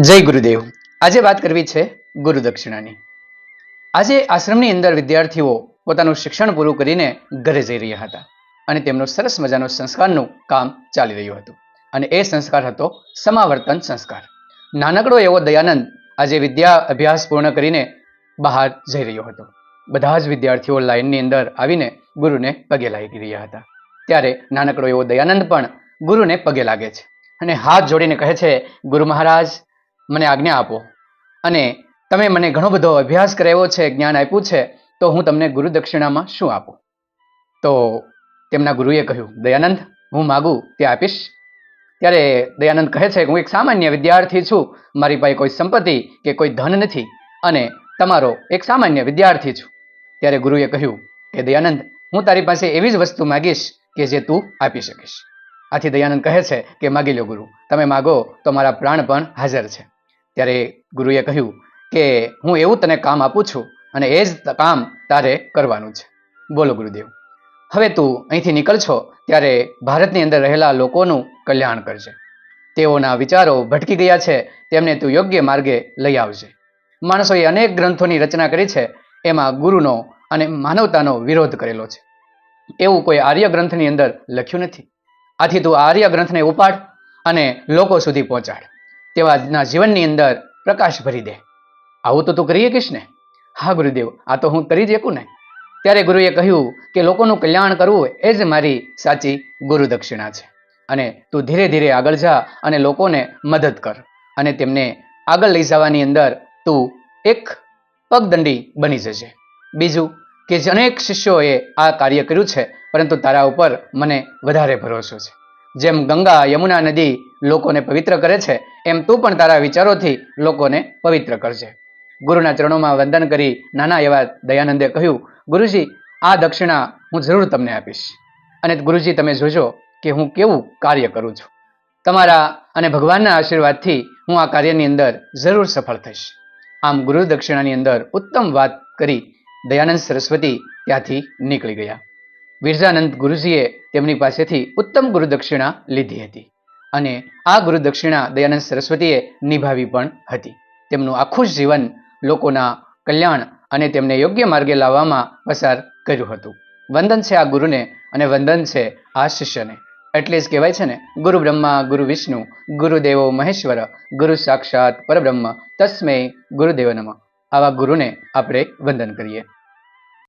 જય ગુરુદેવ. આજે વાત કરવી છે ગુરુ દક્ષિણાની આજે આશ્રમની અંદર વિદ્યાર્થીઓ પોતાનું શિક્ષણ પૂરું કરીને ઘરે જઈ રહ્યા હતા અને તેમનો સરસ મજાનો સંસ્કારનું કામ ચાલી રહ્યું હતું. અને એ સંસ્કાર હતો સમાવર્તન સંસ્કાર. નાનકડો એવો દયાનંદ આજે વિદ્યા અભ્યાસ પૂર્ણ કરીને બહાર જઈ રહ્યો હતો. બધા જ વિદ્યાર્થીઓ લાઇનની અંદર આવીને ગુરુને પગે લાગી રહ્યા હતા. ત્યારે નાનકડો એવો દયાનંદ પણ ગુરુને પગે લાગે છે અને હાથ જોડીને કહે છે, ગુરુ મહારાજ મને આજ્ઞા આપો. અને તમે મને ઘણો બધો અભ્યાસ કરાવ્યો છે, જ્ઞાન આપ્યું છે, તો હું તમને ગુરુ દક્ષિણામાં શું આપું? તો તેમના ગુરુએ કહ્યું, દયાનંદ, હું માગું, તે આપીશ. ત્યારે દયાનંદ કહે છે કે, હું એક સામાન્ય વિદ્યાર્થી છું. મારી પાસે કોઈ સંપત્તિ કે કોઈ ધન નથી અને તમારો એક સામાન્ય વિદ્યાર્થી છું. ત્યારે ગુરુએ કહ્યું કે દયાનંદ, હું તારી પાસે એવી જ વસ્તુ માગીશ કે જે તું આપી શકીશ. આથી દયાનંદ કહે છે કે, માગી લો ગુરુ. તમે માગો તો મારા પ્રાણ પણ હાજર છે. ત્યારે ગુરુએ કહ્યું કે હું એવું તને કામ આપું છું અને એ જ કામ તારે કરવાનું છે. બોલો ગુરુદેવ, હવે તું અહીંથી નીકળશો ત્યારે ભારતની અંદર રહેલા લોકોનું કલ્યાણ કરજે. તેઓના વિચારો ભટકી ગયા છે, તેમને તું યોગ્ય માર્ગે લઈ આવજે. માણસોએ અનેક ગ્રંથોની રચના કરી છે, એમાં ગુરુનો અને માનવતાનો વિરોધ કરેલો છે. એવું કોઈ આર્ય ગ્રંથની અંદર લખ્યું નથી. આથી તું આર્ય ગ્રંથને ઉપાડ અને લોકો સુધી પહોંચાડ. તેવાના જીવનની અંદર પ્રકાશ ભરી દે. આવું તો તું કરીએ કીશ ને? હા, ગુરુદેવ, આ તો હું કરી જ એકું ને? ત્યારે ગુરુએ કહ્યું કે લોકોનું કલ્યાણ કરવું એ જ મારી સાચી ગુરુ દક્ષિણા છે. અને તું ધીરે ધીરે આગળ જા અને લોકોને મદદ કર. અને તેમને આગળ લઈ જવાની અંદર તું એક પગદંડી બની જશે બીજું કે અનેક શિષ્યોએ આ કાર્ય કર્યું છે, પરંતુ તારા ઉપર મને વધારે ભરોસો છે. જેમ ગંગા, યમુના નદી લોકોને પવિત્ર કરે છે, એમ તું પણ તારા વિચારોથી લોકોને પવિત્ર કરજે. ગુરુના ચરણોમાં વંદન કરી નાના એવા દયાનંદે કહ્યું, ગુરુજી, આ દક્ષિણા હું જરૂર તમને આપીશ. અને ગુરુજી, તમે જોજો કે હું કેવું કાર્ય કરું છું. તમારા અને ભગવાનના આશીર્વાદથી હું આ કાર્યની અંદર જરૂર સફળ થઈશ. આમ ગુરુ દક્ષિણાની અંદર ઉત્તમ વાત કરી દયાનંદ સરસ્વતી ત્યાંથી નીકળી ગયા. વિરજાનંદ ગુરુજીએ તેમની પાસેથી ઉત્તમ ગુરુદક્ષિણા લીધી હતી. અને આ ગુરુદક્ષિણા દયાનંદ સરસ્વતીએ નિભાવી પણ હતી. તેમનું આખું જીવન લોકોના કલ્યાણ અને તેમને યોગ્ય માર્ગે લાવવામાં પસાર કર્યું હતું. વંદન છે આ ગુરુને અને વંદન છે આ શિષ્યને. એટલે જ કહેવાય છે ને, ગુરુ બ્રહ્મા, ગુરુ વિષ્ણુ, ગુરુદેવો મહેશ્વર, ગુરુ સાક્ષાત પરબ્રહ્મ તસ્મય ગુરુદેવ નમ. આવા ગુરુને આપણે વંદન કરીએ.